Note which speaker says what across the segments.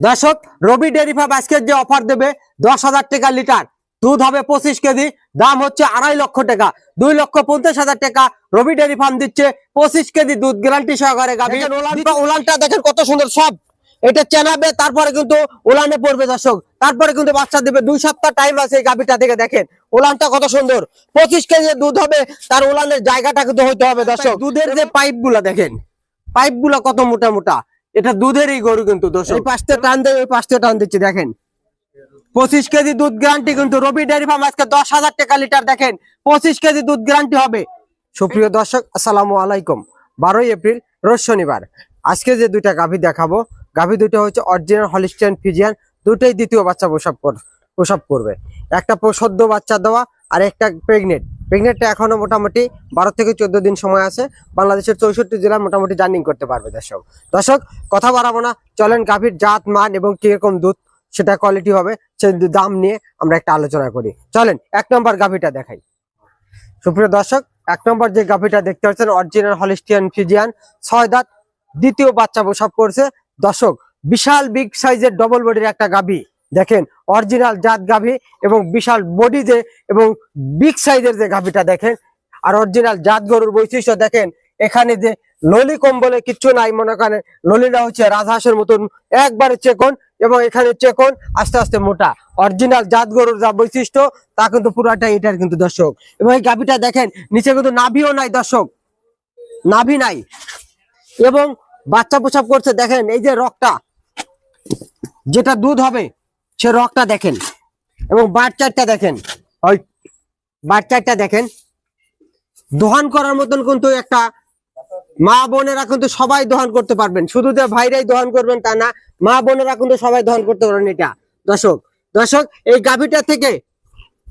Speaker 1: দর্শক রবি dairy farm আজকের যে অফার দেবে দশ হাজার টাকা লিটার। দুধ হবে পঁচিশ কেজি দাম হচ্ছে আড়াই লক্ষ টাকা। দুই লক্ষ পঞ্চাশ হাজার টাকা রবি ডেয়ারি ফার্ম দিচ্ছে পঁচিশ কেজি দুধ গ্যারান্টি সহকারে গাভী। ওলানটা দেখেন কত সুন্দর সব। এটা চেনাবে তারপরে কিন্তু ওলানে পড়বে দর্শক। তারপরে কিন্তু বাচ্চা দেবে দুই সপ্তাহ টাইম আছে এই গাভীটা থেকে দেখেন। ওলানটা কত সুন্দর। পঁচিশ কেজি দুধ হবে তার ওলানের জায়গাটা কিন্তু হইতে হবে দর্শক। দুধের যে পাইপগুলা দেখেন। পাইপগুলা কত মোটা মোটা। এটা দুধেরই গরু কিন্তু এই পাশতে টান দেয় ওই পাশতে টান দিচ্ছে, দেখেন। পঁচিশ কেজি দুধ গ্যারান্টি কিন্তু রবি ডেয়ারি ফার্ম আজকে দশ হাজার টাকা লিটার, দেখেন। পঁচিশ কেজি দুধ গ্যারান্টি হবে। সুপ্রিয় দর্শক, আসসালামু আলাইকুম। বারোই এপ্রিল, রোজ শনিবার। আজকে যে দুইটা গাভী দেখাবো, গাভী দুইটা হচ্ছে অরিজিনাল হলিস্টিয়ান ফিজিয়ান দুটোই দ্বিতীয় বাচ্চা প্রসব প্রসব করবে। একটা সদ্য বাচ্চা দেওয়া আর একটা প্রেগনেন্ট প্রেগনেন্টটা এখনও মোটামুটি বারো থেকে চোদ্দ দিন সময় আছে। বাংলাদেশের চৌষট্টি জেলার মোটামুটি জার্নিং করতে পারবে দর্শক। দর্শক, কথা বাড়াবো না। চলেন গাভীর জাত, মান এবং কীরকম দুধ, সেটা কোয়ালিটি হবে। সে দাম নিয়ে আমরা একটা আলোচনা করি। চলেন, এক নম্বর গাভীটা দেখাই। সুপ্রিয় দর্শক, এক নম্বর যে গাভীটা দেখতে পাচ্ছেন অরিজিনাল হলিস্টিয়ান ফিজিয়ান ছয় দাঁত, দ্বিতীয় বাচ্চা প্রসব করছে। দর্শক, বিশাল বিগ সাইজের ডবল বডির একটা গাভী। দেখেন অরিজিনাল জাত গাভী এবং বিশাল বডি যে এবং বিগ সাইজের যে গাভীটা দেখেন, আর অরিজিনাল জাত গরুর বৈশিষ্ট্য দেখেন, এখানে যে ললি কম্বলে কিচ্ছু নাই, মনে করেন ললিটা হচ্ছে রাজহাঁসের মতন, একবারে চেকন এবং এখানে চেকন, আস্তে আস্তে মোটা। অরিজিনাল জাত গরুর যা বৈশিষ্ট্য, তা কিন্তু পুরাটা এটার কিন্তু দর্শক। এবং এই গাভীটা দেখেন, নিচে কিন্তু নাভিও নাই দর্শক। নাভি নাই। এবং বাচ্চা প্রসাব করছে, দেখেন, এই যে রকটা যেটা দুধ হবে সে রকটা দেখেন এবং বাচ্চাটা দেখেন। ওই বাচ্চাটা দেখেন। দোহান করার মতন কিন্তু একটা মা বোনেরা কিন্তু সবাই দহন করতে পারবেন। শুধু যে ভাইরাই দহন করবেন তা না, মা বোনেরা কিন্তু সবাই দহন করতে পারবেন এটা। দর্শক দর্শক, এই গাভীটা থেকে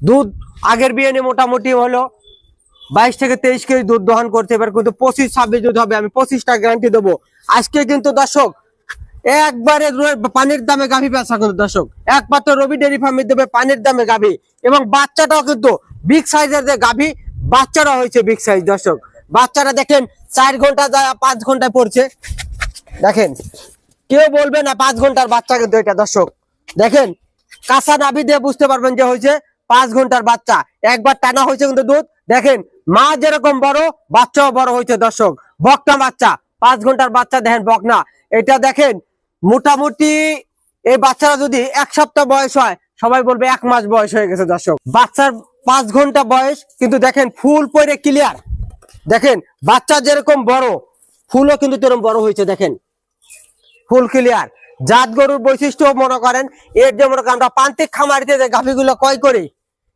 Speaker 1: দুধ আগের বিয়ে মোটামুটি হলো বাইশ থেকে তেইশ কেজি দুধ দহন করতে এবার কিন্তু পঁচিশ, ছাব্বিশ দুধ হবে। আমি পঁচিশটা গ্যারান্টি দেবো। আজকে কিন্তু দর্শক একবারে পানির দামে গাভী বেচা কিন্তু দর্শক। একমাত্র রবি ডেয়ারি ফার্মের দেবে পানির দামে গাভী এবং বাচ্চাটাও কিন্তু বিগ সাইজের যে গাভী বাচ্চারা হয়েছে বিগ সাইজ দর্শক। বাচ্চারা দেখেন, চার ঘণ্টা যায় পাঁচ ঘন্টায় পড়ছে। দেখেন, কেউ বলবে না পাঁচ ঘণ্টার বাচ্চা কিন্তু এটা দর্শক। দেখেন, কাঁচা নাভি দিয়ে বুঝতে পারবেন যে হয়েছে পাঁচ ঘণ্টার বাচ্চা। একবার টানা হয়েছে কিন্তু দুধ। দেখেন, মা যেরকম বড়, বাচ্চাও বড় হয়েছে দর্শক। বকনা বাচ্চা, পাঁচ ঘণ্টার বাচ্চা দেখেন বকনা। এটা দেখেন মোটামুটি এই বাচ্চারা যদি এক সপ্তাহ বয়স হয়, সবাই বলবে এক মাস বয়স হয়ে গেছে দর্শক। বাচ্চার পাঁচ ঘণ্টা বয়স, কিন্তু দেখেন ফুল পরে ক্লিয়ার দেখেন, বাচ্চা যেরকম বড়, ফুলও কিন্তু তেরকম বড় হয়েছে, দেখেন। ফুল ক্লিয়ার জাত গরুর বৈশিষ্ট্য মনে করেন, এর যে মনে করেন, আমরা প্রান্তিক খামারিতে যে গাভীগুলো ক্রয় করি,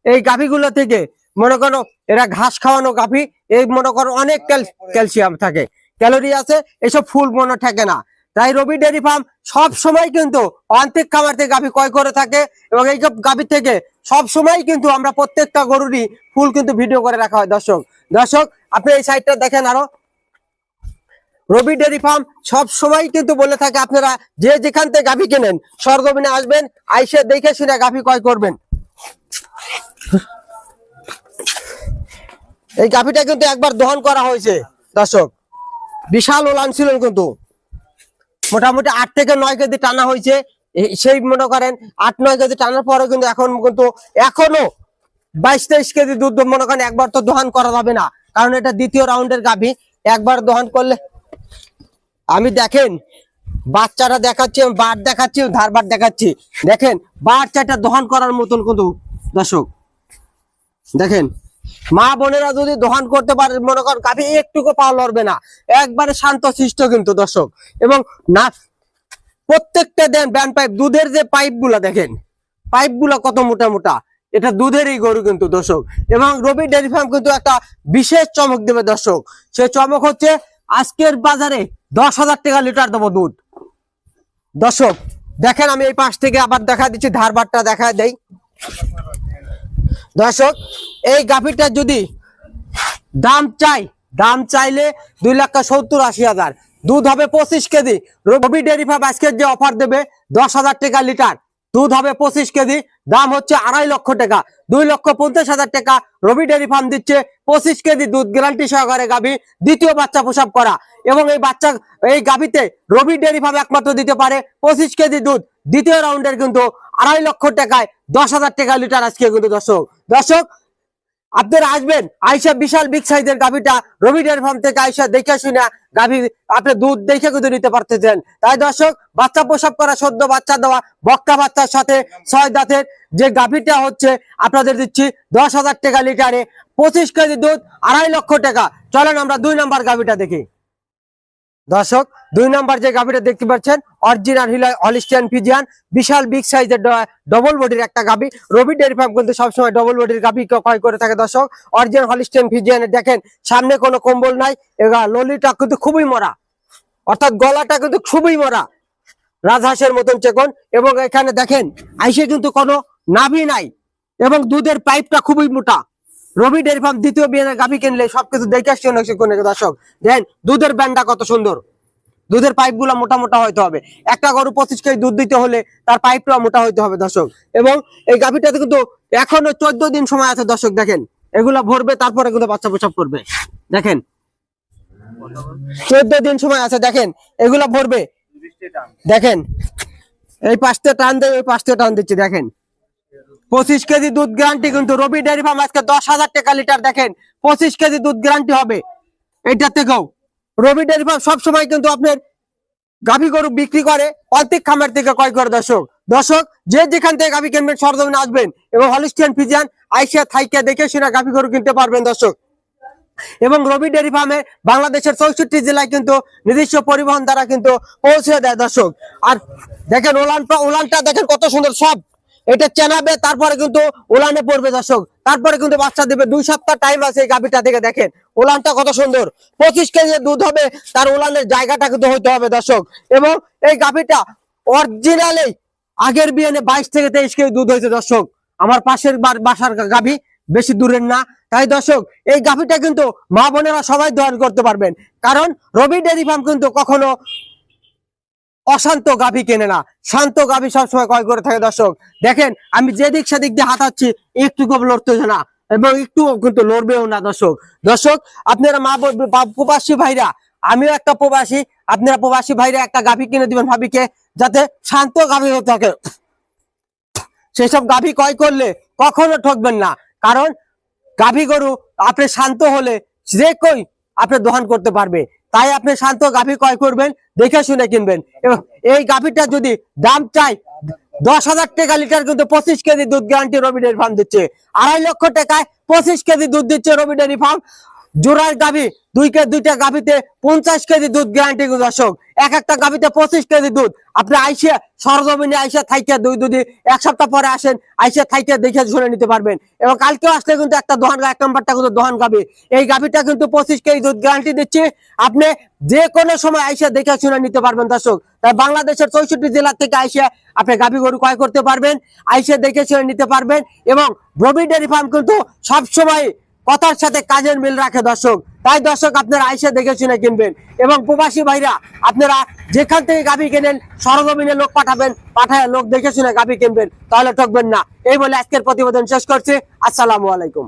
Speaker 1: এই গাভীগুলো থেকে মনে করো এরা ঘাস খাওয়ানো গাভী, এই মনে করো অনেক ক্যাল- ক্যালসিয়াম থাকে। ক্যালোরি আছে, এসব ফুল মনে থাকে না। তাই রবি ডেয়ারি ফার্ম সব সময় কিন্তু অন্তিক খামার থেকে গাভী ক্রয় করে থাকে এবং এই গাভী থেকে সব সময় কিন্তু আমরা প্রত্যেকটা গরুরই ফুল কিন্তু ভিডিও করে রাখা হয়। দর্শক দর্শক, আপনি এই সাইডটা দেখেন আরও। রবি ডেয়ারি ফার্ম সব সময় কিন্তু বলে থাকে আপনারা যে যেখান থেকে গাভী কেনেন সরগমিনে আসবেন, আইসে দেখে শুনে গাভী ক্রয় করবেন। এই গাভীটা কিন্তু একবার দহন করা হয়েছে। দর্শক, বিশাল ওলান ছিল কিন্তু। মোটামুটি আট থেকে নয় কেজি টানা হয়েছে। সেই মনে করেন আট, নয় কেজি টানার পরে কিন্তু এখন কিন্তু এখনও বাইশ, তেইশ কেজি দুধ মনে করেন একবার তো দহন করা যাবে না। কারণ এটা দ্বিতীয় রাউন্ডের গাভী। একবার দহন করলে আমি দেখেন, বাচ্চারা দেখাচ্ছি বার দেখাচ্ছি ধারবার দেখাচ্ছি। দেখেন, বাচ্চাটা দহন করার মতন কিন্তু দর্শক, দেখেন। মা বোনেরা যদি দহন করতে পারে, মনে কর গাভী একটুকু পা লড়বে না। একবারে শান্ত শিষ্ট কিন্তু দর্শক। এবং না, প্রত্যেকটা দেন ব্যান্ড পাইপ, দুধের যে পাইপগুলা দেখেন পাইপগুলা কত মোটা মোটা, এটা দুধেরই গরু কিন্তু দর্শক। এবং রবি ডেয়ারি ফার্ম কিন্তু একটা বিশেষ চমক দেবে দর্শক। সে চমক হচ্ছে, আজকের বাজারে দশ হাজার টাকা লিটার দেবো দুধ। দর্শক, দেখেন আমি এই পাশ থেকে আবার দেখা দিচ্ছি, ধারবারটা দেখা দেই। দর্শক এই গাভীটা যদি দাম চাই, দাম চাইলে দুই লক্ষ সত্তর আশি হাজার। দুধ হবে পঁচিশ কেজি। রবি ডেয়ারি ফার্ম আজকের যে অফার দেবে, দশ হাজার টাকা লিটার। দুধ হবে পঁচিশ কেজি, দাম হচ্ছে আড়াই লক্ষ টাকা। দুই লক্ষ পঞ্চাশ হাজার টাকা রবি ডেয়ারি ফার্ম দিচ্ছে পঁচিশ কেজি দুধ গ্যারান্টি সহকারে গাভী, দ্বিতীয় বাচ্চা প্রসব করা। এবং এই বাচ্চা, এই গাভীতে রবি ডেয়ারি ফার্ম একমাত্র দিতে পারে পঁচিশ কেজি দুধ। দ্বিতীয় রাউন্ডের কিন্তু আড়াই লক্ষ টাকায় দশ হাজার টাকা লিটার আজকে কিন্তু দর্শক। দর্শক আপনারা আসবেন, আইসা বিশাল বিগ সাইজের গাভিটা রবি ডেয়ার ফার্ম থেকে আইসা দেখে শুনে গাভী আপনি দুধ দেখে কিন্তু নিতে পারতেছেন। তাই দর্শক, বাচ্চা প্রসব করা, সদ্য বাচ্চা দেওয়া, বক্কা বাচ্চার সাথে ছয় দাঁতের যে গাভীটা হচ্ছে, আপনাদের দিচ্ছি দশ হাজার টাকা লিটারে পঁচিশ কেজি দুধ, আড়াই লক্ষ টাকা। চলেন আমরা দুই নাম্বার গাভীটা দেখি। দর্শক, দুই নাম্বার যে গাভিটা দেখতে পাচ্ছেন অরিজিনাল হলিস্টিয়ান ফিজিয়ান বিশাল বিগ সাইজের ডবল বডির একটা গাভি। রবি ডেয়ারি ফার্ম কিন্তু সবসময় ডবল বডির গাভি ক্রয় করে থাকে দর্শক। অরিজিনাল হলিস্টিয়ান ফিজিয়ানের দেখেন, সামনে কোনো কম্বল নাই ললিটা কিন্তু খুবই মরা। অর্থাৎ গলাটা কিন্তু খুবই মরা। রাজহাঁসের মতন চেকন, এবং এখানে দেখেন, আইসে কিন্তু কোনো নাভি নাই, এবং দুধের পাইপটা খুবই মোটা। রবি ডেয়ারি ফার্ম দ্বিতীয় বিয়ানের গাভি কিনলে সবকিছু দেখে আসছে অনেক দর্শক। দেন দুধের ব্যান্ডটা কত সুন্দর? দুধের পাইপগুলা মোটা মোটা হইতে হবে। একটা গরু পঁচিশ কেজি দুধ দিতে হলে তার পাইপটা মোটা হইতে হবে দর্শক। এবং এই গাভিটাতে কিন্তু এখনও চোদ্দ দিন সময় আছে দর্শক, দেখেন। এগুলা ভরবে, তারপরে কিন্তু বাচ্চা প্রসব করবে। দেখেন। চোদ্দ দিন সময় আছে, দেখেন। এগুলা ভরবে। দেখেন। এই পাঁচটা টান দেয় ওই পাঁচটা টান দিচ্ছে, দেখেন। পঁচিশ কেজি দুধ গ্যারান্টি কিন্তু রবি ডেয়ারি ফার্ম আজকে দশ হাজার টাকা লিটার দেখেন, পঁচিশ কেজি দুধ গ্যারান্টি হবে। এইটার থেকেও। রবি ডেয়ারি ফার্ম সবসময় কিন্তু আপনার গাভী গরু বিক্রি করে অন্তিক খামের থেকে ক্রয় করে দর্শক। দর্শক, যে যেখান থেকে গাভী কিনবেন, সরজমিনে আসবেন এবং হলিস্টিয়ান ফিজিয়ান আইসিয়া থাইকে দেখে শুনে গাভী গরু কিনতে পারবেন দর্শক। এবং রবি ডেয়ারি ফার্মে বাংলাদেশের চৌষট্টি জেলায় কিন্তু নিজস্ব পরিবহন দ্বারা কিন্তু পৌঁছে দেয় দর্শক। আর দেখেন ওলানটা ওলানটা দেখেন কত সুন্দর, সব এটা চেনাবে, তারপরে কিন্তু ওলানে পড়বে দর্শক। তারপরে কিন্তু বাচ্চা দেবে, দুই সপ্তাহ টাইম আছে এই গাভিটা থেকে দেখেন। ওলানটা কত সুন্দর। পঁচিশ কেজি দুধ হবে, তার ওলানের জায়গাটা কিন্তু হইতে হবে দর্শক। এবং এই গাভিটা অরিজিনালি আগের বিয়ানে বাইশ থেকে তেইশ কেজি দুধ হয়েছে দর্শক। আমার পাশের বাসার গাভি বেশি দূরের না। তাই দর্শক, এই গাভিটা কিন্তু মা বোনেরা সবাই দহন করতে পারবেন। কারণ রবি ডেয়ারি ফার্ম কিন্তু কখনো অশান্ত গাভী কেনে না। শান্ত গাভী সবসময় ক্রয় করে থাকে দর্শক? দেখেন, আমি যেদিক সেদিক দিয়ে হাতাচ্ছি একটু খুব লড়তেছে না, এবং একটু কিন্তু লড়বেও না দর্শক। দর্শক, আপনারা মা প্রবাসী ভাইরা, আমিও একটা প্রবাসী, আপনারা প্রবাসী ভাইরা একটা গাভী কিনে দিবেন ভাবিকে, যাতে শান্ত গাভী হয়ে থাকে। সেসব গাভী ক্রয় করলে কখনো ঠকবেন না, কারণ গাভী গরু আপনি শান্ত হলে যে কই আপনি দোহান করতে পারবে। তাই আপনি শান্ত গাভী ক্রয় করবেন, দেখে শুনে কিনবেন। এবং এই গাভীটা যদি দাম চাই, দশ হাজার টাকা লিটার কিন্তু পঁচিশ কেজি দুধ গ্যারান্টি রবি ডেয়ারি ফার্ম দিচ্ছে। আড়াই লক্ষ টাকায় পঁচিশ কেজি দুধ দিচ্ছে রবি ডেয়ারি ফার্ম জোড়ার গাভী দুই দুইটা গাভীতে পঞ্চাশ কেজি দুধ গ্যারান্টি দর্শক। এক একটা গাভীতে পঁচিশ কেজি দুধ। আপনি আইসে সরজমিনে আইসে থাইকে দুই দুধি এক সপ্তাহ পরে আসেন, আইসে থাইকে দেখে শুনে নিতে পারবেন। এবং কালকেও আসলে কিন্তু একটা দোহান এক নম্বরটা কিন্তু দোহান গাভী। এই গাভীটা কিন্তু পঁচিশ কেজি দুধ গ্যারান্টি দিচ্ছে। আপনি যে কোনো সময় আইসে দেখে শুনে নিতে পারবেন দর্শক। তাই বাংলাদেশের চৌষট্টি জেলা থেকে আইসে আপনি গাভী গরু ক্রয় করতে পারবেন, আইসে দেখে শুনে নিতে পারবেন এবং রবি ডেয়ারি ফার্ম কিন্তু সবসময় কথার সাথে কাজের মিল রাখে দর্শক। তাই দর্শক, আপনারা আইসে দেখে শুনে কিনবেন। এবং প্রবাসী ভাইরা, আপনারা যেখান থেকে গাভী কেনেন, সরজমিনে লোক পাঠাবেন, পাঠায় লোক দেখে শুনে গাভী কিনবেন, তাহলে ঠকবেন না। এই বলে আজকের প্রতিবেদন শেষ করছে। আসসালামু আলাইকুম।